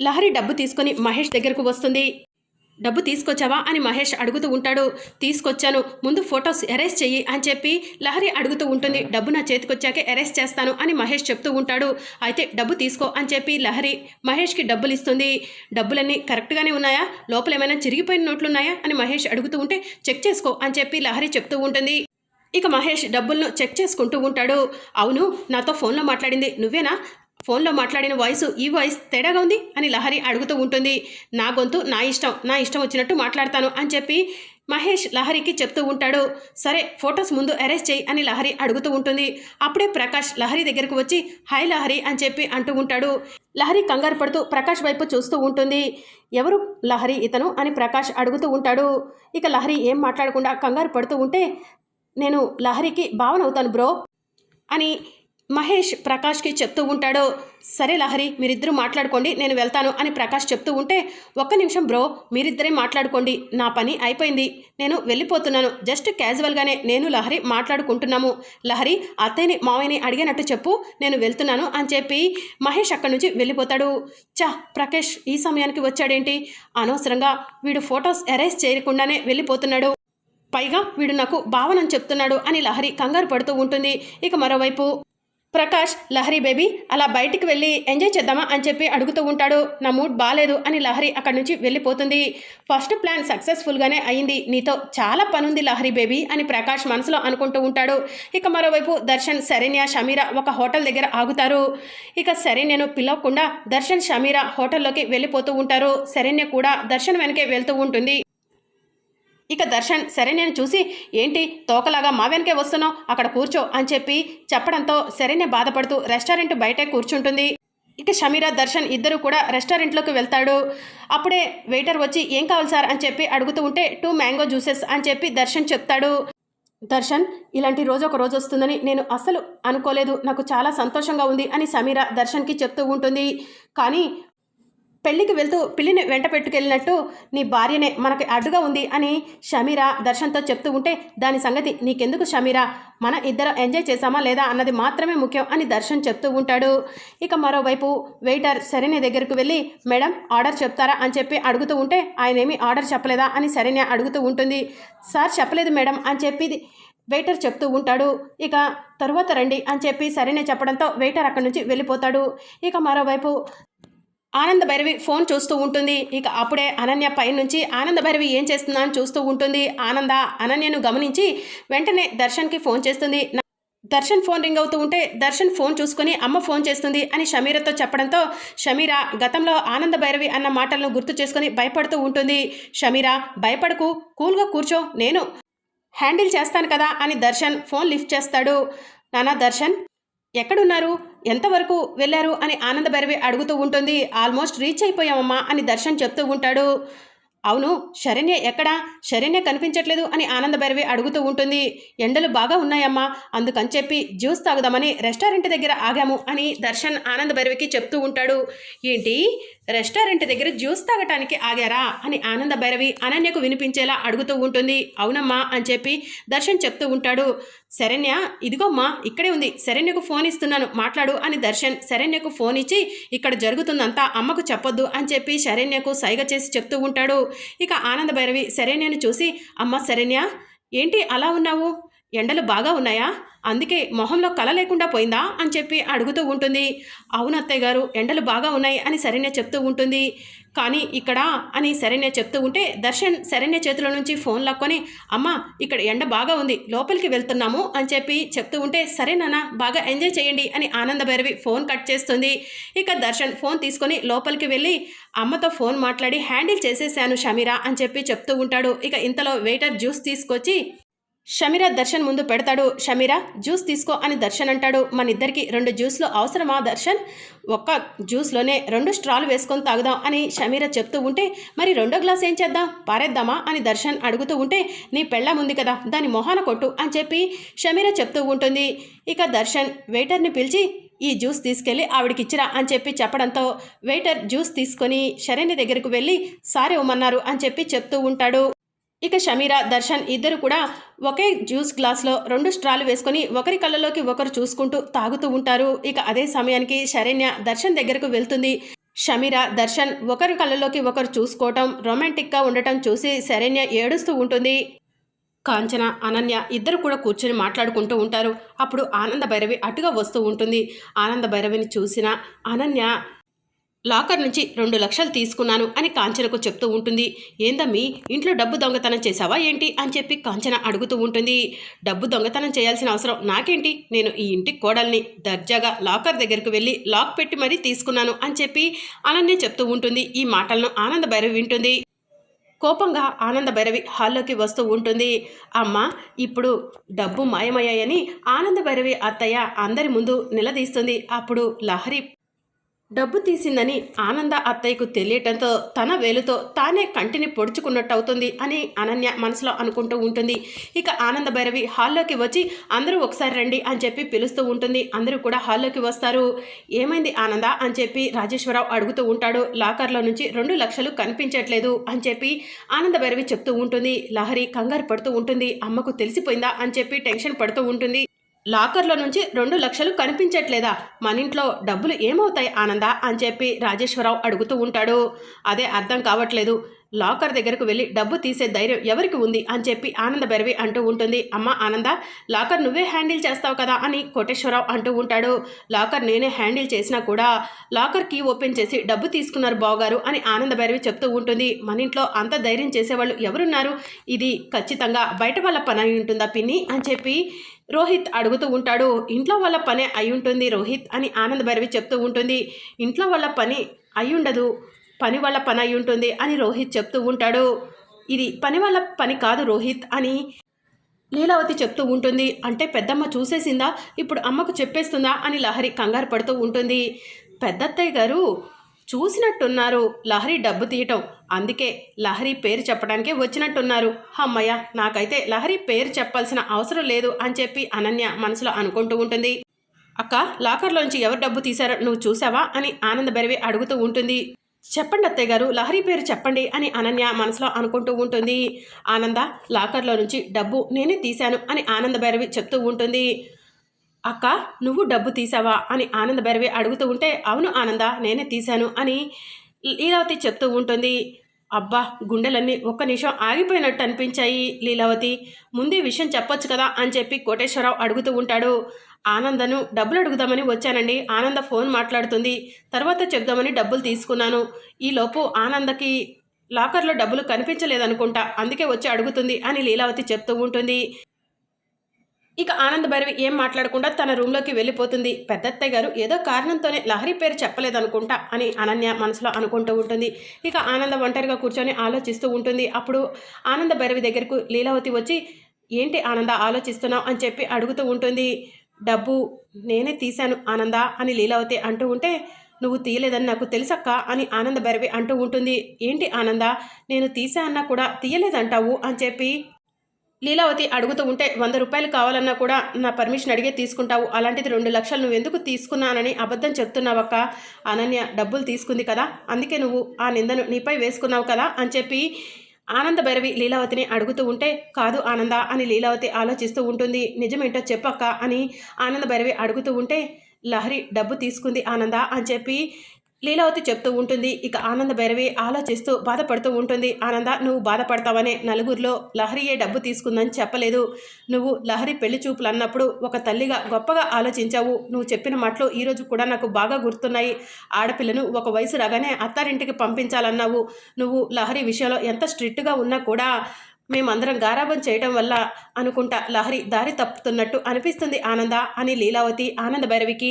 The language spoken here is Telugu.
లహరి డబ్బు తీసుకొని మహేష్ దగ్గరకు వస్తుంది. డబ్బు తీసుకొచ్చావా అని మహేష్ అడుగుతూ ఉంటాడు. తీసుకొచ్చాను. ముందు ఫొటోస్ ఎరేస్ చెయ్యి అని చెప్పి లహరి అడుగుతూ ఉంటుంది. డబ్బు నా చేతికొచ్చాకే ఎరేస్ చేస్తాను అని మహేష్ చెప్తూ ఉంటాడు. అయితే డబ్బు తీసుకో అని చెప్పి లహరి మహేష్కి డబ్బులు ఇస్తుంది. డబ్బులన్నీ కరెక్ట్గానే ఉన్నాయా? లోపల ఏమైనా చిరిగిపోయిన నోట్లు ఉన్నాయా అని మహేష్ అడుగుతూ ఉంటే చెక్ చేసుకో అని చెప్పి లహరి చెప్తూ ఉంటుంది. ఇక మహేష్ డబ్బులను చెక్ చేసుకుంటూ ఉంటాడు. అవును నాతో ఫోన్లో మాట్లాడింది నువ్వేనా? ఫోన్లో మాట్లాడిన వాయిస్ ఈ వాయిస్ తేడాగా ఉంది అని లహరి అడుగుతూ ఉంటుంది. నా గొంతు నా ఇష్టం నా ఇష్టం వచ్చినట్టు మాట్లాడతాను అని చెప్పి మహేష్ లహరికి చెప్తూ ఉంటాడు. సరే ఫొటోస్ ముందు అరెస్ట్ చేయి అని లహరి అడుగుతూ ఉంటుంది. అప్పుడే ప్రకాష్ లహరి దగ్గరకు వచ్చి హాయ్ లహరి అని చెప్పి అంటూ ఉంటాడు. లహరి కంగారు పడుతూ ప్రకాష్ వైపు చూస్తూ ఉంటుంది. ఎవరు లహరి ఇతను? అని ప్రకాష్ అడుగుతూ ఉంటాడు. ఇక లహరి ఏం మాట్లాడకుండా కంగారు పడుతూ ఉంటే నేను లహరికి భావన అవుతాను బ్రో అని మహేష్ ప్రకాష్కి చెప్తూ ఉంటాడు సరే లహరి మీరిద్దరూ మాట్లాడుకోండి నేను వెళ్తాను అని ప్రకాష్ చెప్తూ ఉంటే ఒక్క నిమిషం బ్రో మీరిద్దరే మాట్లాడుకోండి నా పని అయిపోయింది. నేను వెళ్ళిపోతున్నాను. జస్ట్ క్యాజువల్గానే నేను లహరి మాట్లాడుకుంటున్నాము. లహరి అత్తయ్యని మావయ్యని అడిగినట్టు చెప్పు నేను వెళ్తున్నాను అని చెప్పి మహేష్ అక్కడి నుంచి వెళ్ళిపోతాడు. చా ప్రకాష్ ఈ సమయానికి వచ్చాడేంటి? అనవసరంగా వీడు ఫొటోస్ ఎరేజ్ చేయకుండానే వెళ్ళిపోతున్నాడు. పైగా వీడు నాకు భావనని చెప్తున్నాడు అని లహరి కంగారు పడుతూ ఉంటుంది. ఇక మరోవైపు ప్రకాష్ లహరి బేబీ అలా బయటికి వెళ్ళి ఎంజాయ్ చేద్దామా అని చెప్పి అడుగుతూ ఉంటాడు. నా మూడ్ బాగాలేదు అని లహరి అక్కడి నుంచి వెళ్ళిపోతుంది. ఫస్ట్ ప్లాన్ సక్సెస్ఫుల్గానే అయింది. నీతో చాలా పనుంది లహరి బేబీ అని ప్రకాష్ మనసులో అనుకుంటూ ఉంటాడు. ఇక మరోవైపు దర్శన్ శరణ్య షమీర ఒక హోటల్ దగ్గర ఆగుతారు. ఇక శరణ్యను పిలవకుండా దర్శన్ షమీర హోటల్లోకి వెళ్ళిపోతూ ఉంటారు. శరణ్య కూడా దర్శన్ వెనకే వెళ్తూ ఉంటుంది. ఇక దర్శన్ సరే నేను చూసి ఏంటి తోకలాగా మా వెనకే వస్తున్నావు? అక్కడ కూర్చో అని చెప్పి చెప్పడంతో సరేనే బాధపడుతూ రెస్టారెంట్ బయటే కూర్చుంటుంది. ఇక షమీరా దర్శన్ ఇద్దరు కూడా రెస్టారెంట్లోకి వెళ్తాడు. అప్పుడే వెయిటర్ వచ్చి ఏం కావాలి సార్? అని చెప్పి అడుగుతూ ఉంటే టూ మ్యాంగో జ్యూసెస్ అని చెప్పి దర్శన్ చెప్తాడు. దర్శన్ ఇలాంటి రోజు ఒక రోజు వస్తుందని నేను అస్సలు అనుకోలేదు. నాకు చాలా సంతోషంగా ఉంది అని సమీర దర్శన్కి చెప్తూ ఉంటుంది. కానీ పెళ్ళికి వెళ్తూ పిల్లిని వెంట పెట్టుకెళ్ళినట్టు నీ భార్యనే మనకి అడ్డుగా ఉంది అని షమీరా దర్శన్తో చెప్తూ ఉంటే దాని సంగతి నీకెందుకు షమీరా? మన ఇద్దరం ఎంజాయ్ చేశామా లేదా అన్నది మాత్రమే ముఖ్యం అని దర్శన్ చెప్తూ ఉంటాడు. ఇక మరోవైపు వెయిటర్ సరైన దగ్గరకు వెళ్ళి మేడం ఆర్డర్ చెప్తారా? అని చెప్పి అడుగుతూ ఉంటే ఆయన ఏమీ ఆర్డర్ చెప్పలేదా? అని సరైన అడుగుతూ ఉంటుంది. సార్ చెప్పలేదు మేడం అని చెప్పి వెయిటర్ చెప్తూ ఉంటాడు. ఇక తరువాత రండి అని చెప్పి సరైన చెప్పడంతో వెయిటర్ అక్కడి నుంచి వెళ్ళిపోతాడు. ఇక మరోవైపు ఆనంద భైరవి ఫోన్ చూస్తూ ఉంటుంది. ఇక అప్పుడే అనన్య పై నుంచి ఆనంద భైరవి ఏం చేస్తుందా అని చూస్తూ ఉంటుంది. ఆనంద అనన్యను గమనించి వెంటనే దర్శన్కి ఫోన్ చేస్తుంది. దర్శన్ ఫోన్ రింగ్ అవుతూ ఉంటే దర్శన్ ఫోన్ చూసుకొని అమ్మ ఫోన్ చేస్తుంది అని షమీరతో చెప్పడంతో షమీర గతంలో ఆనంద భైరవి అన్న మాటలను గుర్తు చేసుకొని భయపడుతూ ఉంటుంది. షమీర భయపడకు కూల్గా కూర్చో నేను హ్యాండిల్ చేస్తాను కదా అని దర్శన్ ఫోన్ లిఫ్ట్ చేస్తాడు. నానా దర్శన్ ఎక్కడున్నారు? ఎంతవరకు వెళ్ళారు అని ఆనంద భైరవి అడుగుతూ ఉంటుంది. ఆల్మోస్ట్ రీచ్ అయిపోయామమ్మా అని దర్శన్ చెప్తూ ఉంటాడు. అవును శరణ్య ఎక్కడా? శరణ్య కనిపించట్లేదు అని ఆనంద భైరవి అడుగుతూ ఉంటుంది. ఎండలు బాగా ఉన్నాయమ్మా అందుకని చెప్పి జ్యూస్ తాగుదామని రెస్టారెంట్ దగ్గర ఆగాము అని దర్శన్ ఆనంద భైరవికి చెప్తూ ఉంటాడు. ఏంటి? రెస్టారెంట్ దగ్గర జ్యూస్ తాగటానికి ఆగారా? అని ఆనంద భైరవి అనన్యకు వినిపించేలా అడుగుతూ ఉంటుంది. అవునమ్మా అని చెప్పి దర్శన్ చెప్తూ ఉంటాడు. శరణ్య ఇదిగోమ్మా ఇక్కడే ఉంది. శరణ్యకు ఫోన్ ఇస్తున్నాను. మాట్లాడు అని దర్శన్ శరణ్యకు ఫోన్ ఇచ్చి ఇక్కడ జరుగుతుందంతా అమ్మకు చెప్పొద్దు అని చెప్పి శరణ్యకు సైగ చేసి చెప్తూ ఉంటాడు. ఇక ఆనంద భైరవి శరణ్యను చూసి అమ్మ శరణ్య ఏంటి అలా ఉన్నావు? ఎండలు బాగా ఉన్నాయా? అందుకే మొహంలో కల లేకుండా పోయిందా? అని చెప్పి అడుగుతూ ఉంటుంది. అవును అత్తయ్య గారు ఎండలు బాగా ఉన్నాయి అని శరణ్య చెప్తూ ఉంటుంది. కానీ ఇక్కడ అని శరణ్య చెప్తూ ఉంటే దర్శన్ శరణ్య చేతుల నుంచి ఫోన్ లాక్కొని అమ్మ ఇక్కడ ఎండ బాగా ఉంది లోపలికి వెళ్తున్నాము అని చెప్పి చెప్తూ ఉంటే సరే నాన్న బాగా ఎంజాయ్ చేయండి అని ఆనంద భైరవి ఫోన్ కట్ చేస్తుంది. ఇక దర్శన్ ఫోన్ తీసుకొని లోపలికి వెళ్ళి అమ్మతో ఫోన్ మాట్లాడి హ్యాండిల్ చేసేసాను షమీరా అని చెప్పి చెప్తూ ఉంటాడు. ఇక ఇంతలో వెయిటర్ జ్యూస్ తీసుకొచ్చి షమీరా దర్శన్ ముందు పెడతాడు. షమీరా జ్యూస్ తీసుకో అని దర్శన్ అంటాడు. మనిద్దరికి రెండు జ్యూస్లు అవసరమా దర్శన్? ఒక్క జ్యూస్లోనే రెండు స్ట్రాలు వేసుకొని తాగుదాం అని షమీరా చెప్తూ ఉంటే మరి రెండో గ్లాస్ ఏం చేద్దాం? పారేద్దామా అని దర్శన్ అడుగుతూ ఉంటే నీ పెళ్ళం ఉంది కదా దాని మొహాన కొట్టు అని చెప్పి షమీరా చెప్తూ ఉంటుంది. ఇక దర్శన్ వెయిటర్ని పిలిచి ఈ జ్యూస్ తీసుకెళ్ళి ఆవిడకి ఇచ్చిరా అని చెప్పి చెప్పడంతో వెయిటర్ జ్యూస్ తీసుకొని శరణి దగ్గరకు వెళ్ళి సారే ఇవ్వమన్నారు అని చెప్పి చెప్తూ ఉంటాడు. ఇక షమీరా దర్శన్ ఇద్దరు కూడా ఒకే జ్యూస్ గ్లాస్లో రెండు స్ట్రాలు వేసుకొని ఒకరి కళ్ళలోకి ఒకరు చూసుకుంటూ తాగుతూ ఉంటారు. ఇక అదే సమయానికి శరణ్య దర్శన్ దగ్గరకు వెళ్తుంది. షమీరా దర్శన్ ఒకరి కళ్ళలోకి ఒకరు చూసుకోవటం రొమాంటిక్గా ఉండటం చూసి శరణ్య ఏడుస్తూ ఉంటుంది. కాంచన అనన్య ఇద్దరు కూడా కూర్చొని మాట్లాడుకుంటూ ఉంటారు. అప్పుడు ఆనంద భైరవి అటుగా వస్తూ ఉంటుంది. ఆనంద భైరవిని చూసిన అనన్య లాకర్ నుంచి రెండు లక్షలు తీసుకున్నాను అని కాంచనకు చెప్తూ ఉంటుంది. ఏందమ్మీ ఇంట్లో డబ్బు దొంగతనం చేశావా ఏంటి అని చెప్పి కాంచన అడుగుతూ ఉంటుంది. డబ్బు దొంగతనం చేయాల్సిన అవసరం నాకేంటి? నేను ఈ ఇంటి కోడల్ని దర్జాగా లాకర్ దగ్గరికి వెళ్ళి లాక్ పెట్టి మరీ తీసుకున్నాను అని చెప్పి అనన్య చెప్తూ ఉంటుంది. ఈ మాటలను ఆనంద భైరవి వింటుంది. కోపంగా ఆనంద భైరవి హాల్లోకి వస్తూ ఉంటుంది. అమ్మ ఇప్పుడు డబ్బు మాయమయ్యాయని ఆనంద భైరవి అత్తయ్య అందరి ముందు నిలదీస్తుంది. అప్పుడు లహరి డబ్బు తీసిందని ఆనంద అత్తయ్యకు తెలియటంతో తన వేలుతో తానే కంటిని పొడుచుకున్నట్టు అవుతుంది అని అనన్య మనసులో అనుకుంటూ ఉంటుంది. ఇక ఆనంద భైరవి హాల్లోకి వచ్చి అందరూ ఒకసారి రండి అని చెప్పి పిలుస్తూ ఉంటుంది. అందరూ కూడా హాల్లోకి వస్తారు. ఏమైంది ఆనంద అని చెప్పి రాజేశ్వరరావు అడుగుతూ ఉంటాడు. లాకర్లో నుంచి రెండు లక్షలు కనిపించట్లేదు అని చెప్పి ఆనంద భైరవి చెప్తూ ఉంటుంది. లహరి కంగారు పడుతూ ఉంటుంది. అమ్మకు తెలిసిపోయిందా అని చెప్పి టెన్షన్ పడుతూ ఉంటుంది. లాకర్లో నుంచి రెండు లక్షలు కనిపించట్లేదా? మన ఇంట్లో డబ్బులు ఏమవుతాయి ఆనంద? అని చెప్పి రాజేశ్వరరావు అడుగుతూ ఉంటాడు. అదే అర్థం కావట్లేదు. లాకర్ దగ్గరకు వెళ్ళి డబ్బు తీసే ధైర్యం ఎవరికి ఉంది అని చెప్పి ఆనంద బెరవి అంటూ ఉంటుంది. అమ్మ ఆనంద లాకర్ నువ్వే హ్యాండిల్ చేస్తావు కదా అని కోటేశ్వరరావు అంటూ ఉంటాడు. లాకర్ నేనే హ్యాండిల్ చేసినా కూడా లాకర్ కీ ఓపెన్ చేసి డబ్బు తీసుకున్నారు బావగారు అని ఆనంద బెరవి చెప్తూ ఉంటుంది. మన ఇంట్లో అంత ధైర్యం చేసేవాళ్ళు ఎవరున్నారు? ఇది ఖచ్చితంగా బయట వాళ్ళ పని అయి ఉంటుందా పిన్ని? అని చెప్పి రోహిత్ అడుగుతూ ఉంటాడు. ఇంట్లో వాళ్ళ పనే అయి ఉంటుంది రోహిత్ అని ఆనంద భైరవి చెప్తూ ఉంటుంది. ఇంట్లో వాళ్ళ పని అయి ఉండదు. పని వాళ్ళ పని అయి ఉంటుంది అని రోహిత్ చెప్తూ ఉంటాడు. ఇది పని వాళ్ళ పని కాదు రోహిత్ అని లీలావతి చెప్తూ ఉంటుంది. అంటే పెద్దమ్మ చూసేసిందా? ఇప్పుడు అమ్మకు చెప్పేస్తుందా? అని లహరి కంగారు పడుతూ ఉంటుంది. పెద్దత్తయ్య గారు చూసినట్టున్నారు. లహరి డబ్బు తీయటం. అందుకే లహరి పేరు చెప్పడానికే వచ్చినట్టున్నారు. అమ్మయ్య నాకైతే లహరి పేరు చెప్పాల్సిన అవసరం లేదు అని చెప్పి అనన్య మనసులో అనుకుంటూ ఉంటుంది. అక్క లాకర్లోంచి ఎవరు డబ్బు తీశారో నువ్వు చూసావా అని ఆనంద బెరవి అడుగుతూ ఉంటుంది. చెప్పండి అత్తయ్య గారు లహరి పేరు చెప్పండి అని అనన్య మనసులో అనుకుంటూ ఉంటుంది. ఆనంద లాకర్లో నుంచి డబ్బు నేనే తీశాను అని ఆనంద భైరవి చెప్తూ ఉంటుంది. అక్క నువ్వు డబ్బు తీసావా అని ఆనంద భైరవి అడుగుతూ ఉంటే అవును ఆనంద నేనే తీశాను అని లీలావతి చెప్తూ ఉంటుంది. అబ్బా గుండెలన్నీ ఒక్క నిమిషం ఆగిపోయినట్టు అనిపించాయి లీలావతి. ముందే విషయం చెప్పొచ్చు కదా అని చెప్పి కోటేశ్వరరావు అడుగుతూ ఉంటాడు. ఆనందను డబ్బులు అడుగుదామని వచ్చానండి. ఆనంద ఫోన్ మాట్లాడుతుంది. తర్వాత చెప్దామని డబ్బులు తీసుకున్నాను. ఈలోపు ఆనందకి లాకర్లో డబ్బులు కనిపించలేదనుకుంటా. అందుకే వచ్చి అడుగుతుంది అని లీలావతి చెప్తూ ఉంటుంది. ఇక ఆనంద భైరవి ఏం మాట్లాడకుండా తన రూమ్లోకి వెళ్ళిపోతుంది. పెద్దత్తయ్య గారు ఏదో కారణంతోనే లహరి పేరు చెప్పలేదనుకుంటా అని అనన్య మనసులో అనుకుంటూ ఉంటుంది. ఇక ఆనంద ఒంటరిగా కూర్చొని ఆలోచిస్తూ ఉంటుంది. అప్పుడు ఆనంద భైరవి దగ్గరకు లీలావతి వచ్చి ఏంటి ఆనంద ఆలోచిస్తున్నావు? అని చెప్పి అడుగుతూ ఉంటుంది. డబ్బు నేనే తీశాను ఆనంద అని లీలావతి అంటూ ఉంటే నువ్వు తీయలేదని నాకు తెలుసక్క? అని ఆనంద భైరవి అంటూ ఉంటుంది. ఏంటి ఆనంద నేను తీసా అన్నా కూడా తీయలేదంటావు? అని చెప్పి లీలావతి అడుగుతూ ఉంటే వంద రూపాయలు కావాలన్నా కూడా నా పర్మిషన్ అడిగే తీసుకుంటావు. అలాంటిది రెండు లక్షలు నువ్వు ఎందుకు తీసుకున్నానని అబద్ధం చెప్తున్నావక్క? అనన్య డబ్బులు తీసుకుంది కదా అందుకే నువ్వు ఆ నిందను నీపై వేసుకున్నావు కదా? అని చెప్పి ఆనంద భైరవి లీలావతిని అడుగుతూ ఉంటే కాదు ఆనంద అని లీలావతి ఆలోచిస్తూ ఉంటుంది. నిజమేంటో చెప్పక్క అని ఆనంద భైరవి అడుగుతూ ఉంటే లహరి డబ్బు తీసుకుంది ఆనంద అని చెప్పి లీలావతి చెప్తూ ఉంటుంది ఇక ఆనంద భైరవి ఆలోచిస్తూ బాధపడుతూ ఉంటుంది ఆనంద నువ్వు బాధపడతావనే నలుగురిలో లహరియే డబ్బు తీసుకుందని చెప్పలేదు. నువ్వు లహరి పెళ్ళి చూపులు అన్నప్పుడు ఒక తల్లిగా గొప్పగా ఆలోచించావు. నువ్వు చెప్పిన మాటలు ఈరోజు కూడా నాకు బాగా గుర్తున్నాయి. ఆడపిల్లను ఒక వయసు రాగానే అత్తారింటికి పంపించాలన్నావు. నువ్వు లహరి విషయంలో ఎంత స్ట్రిక్ట్గా ఉన్నా కూడా మేమందరం గారాబం చేయడం వల్ల అనుకుంటా లహరి దారి తప్పుతున్నట్టు అనిపిస్తుంది ఆనంద అని లీలావతి ఆనంద భైరవికి